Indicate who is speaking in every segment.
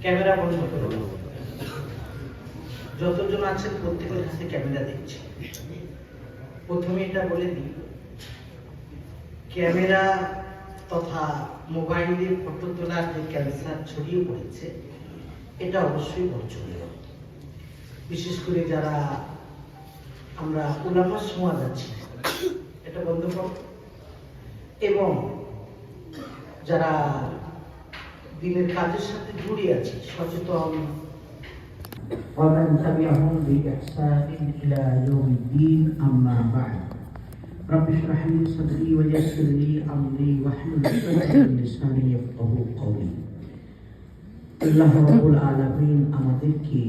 Speaker 1: Camera যতজন আছেন প্রত্যেকের কাছে ক্যামেরা প্রথমে এটা বলে দিই ক্যামেরা তথা মোবাইল ফটো তোলার যে ক্যান্সার ছড়িয়ে পড়েছে এটা অবশ্যই বর্জনীয় বিশেষ করে যারা আমরা ওলামা সমাজ আছি। এটা বন্ধ করো এবং যারা দিনের কাজের সাথে জড়িয়ে আছে সচেতন ومن تبعهم بإحسان إلى يوم الدين أما بعد رب اشرح لي صدري ويسر لي أمري واحلل عقدة من لساني يفقه قولي আল্লাহ রাব্বুল আলামিন আমাদেরকে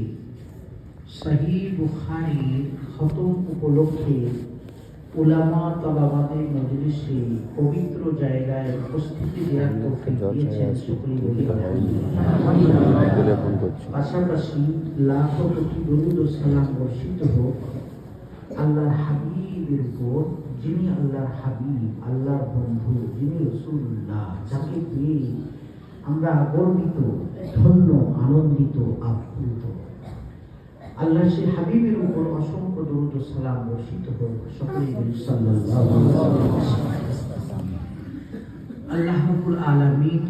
Speaker 1: সহি বুখারীর খতম উপলক্ষে উলামা তলাবাদের মজলিসে পবিত্র জায়গায় উপস্থিতি দেওয়ার তৌফিক দিয়েছেন
Speaker 2: করছি
Speaker 1: পাশাপাশি লাখো কোটি দরুদ সালাম বর্ষিত হোক। আল্লাহর হাবিবের উপর, যিনি আল্লাহর হাবিব, আল্লাহর বন্ধু, যিনি রসুল্লাহ যাকে পেয়ে আমরা গর্বিত, ধন্য, আনন্দিত, আপ্লুত। আল্লাহ সে হাবিবের উপর অসংখ্য দরুদ ও সালাম বর্ষিত হোক সকলেই বলি, সাল্লাল্লাহু আলাইহি ওয়াসাল্লাম। আল্লাহ রাব্বুল আলামিন